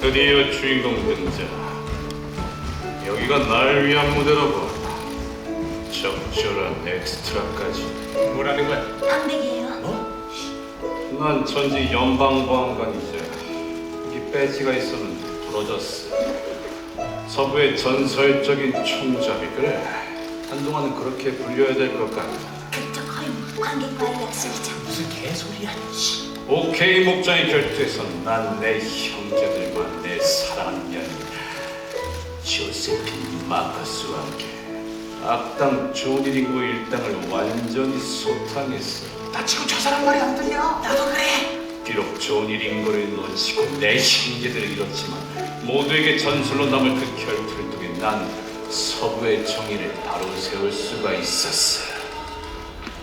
드디어 주인공 등장. 여기가 날 위한 무대라고. 적절한 엑스트라까지. 뭐라는 거야? 방백이에요. 난 전직 연방보안관이자 이 배지가 있었는데 부러졌어. 서부의 전설적인 총잡이 그래. 한동안은 그렇게 불려야 될 것 같다. 그쪽 허용 관객과의 약속이죠. 무슨 개소리야? 씨. 오케이 목장의 결투에서 난 내 형제들과 내 사랑하는 년 조세핀 마커스와 함께 악당 조니링고 일당을 완전히 소탕했어. 나 지금 저 사람 말이 안 들려. 나도 그래. 비록 조니 링거를 놓치고 내 형제들을 잃었지만 모두에게 전설로 남을 그 결투를 통해 난 서부의 정의를 바로 세울 수가 있었어.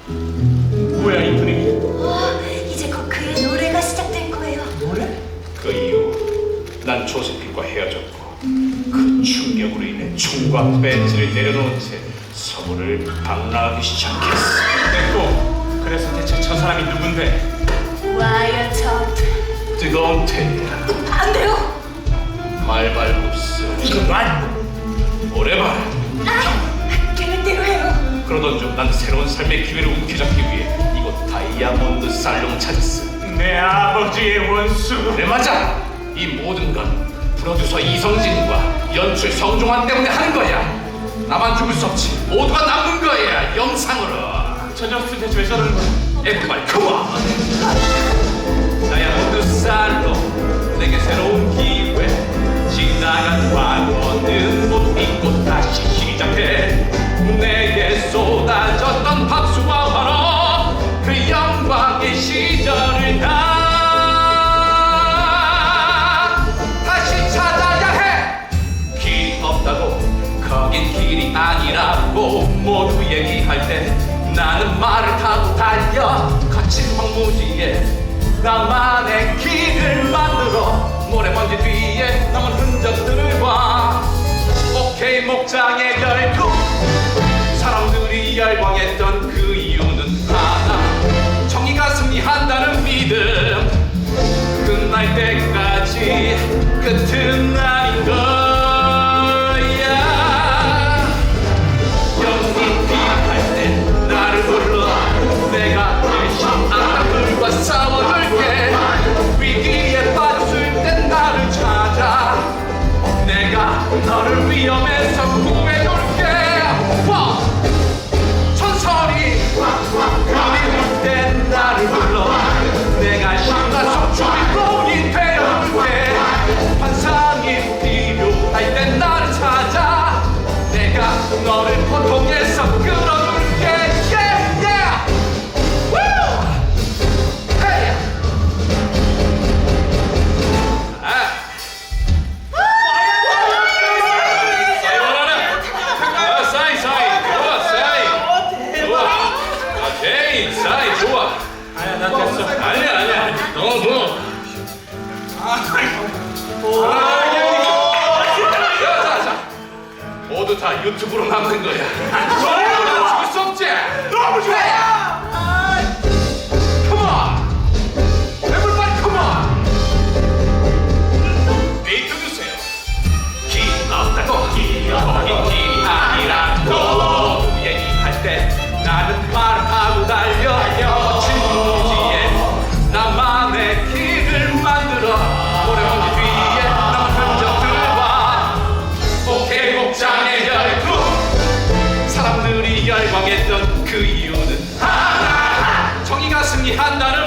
뭐야 이 난 조세핀과 헤어졌고 그 충격으로 인해 총과 배지를 내려놓은 채 서부를 방랑하기 시작했어. 됐고. 그래서 대체 저 사람이 누군데? 와이어 저 뜨거운 태야 안 돼요. 말발굽스 이거 말. 오래봐. 아, 계획대로 해요. 그러던 중 난 새로운 삶의 기회를 움켜잡기 위해 이곳 다이아몬드 살롱 찾았어. 내 아버지의 원수. 그래 맞아. 이 모든 건 프로듀서 이성진과 연출 성종환 때문에 하는 거야. 나만 죽을 수 없지. 모두가 남는 거야. 영상으로. 저 녀석 대체 왜 저러는 거야? 에브발 컴온. 다이아몬드 살롱 내게 새로운 기회. 지나간 과거는 못 잊고 다시 나만의 길을 만들어. 모래먼지 뒤에 남은 흔적들을 봐 오케이 목장의 결 사이 좋아. 아야 나 됐어. 아니야 아니야. 너너 자자자. 모두 다 유튜브로 남는 거야. 죽을 수 없지? 너무 좋아 위알방했던 그 이유는 하나! 정의가 승리한다는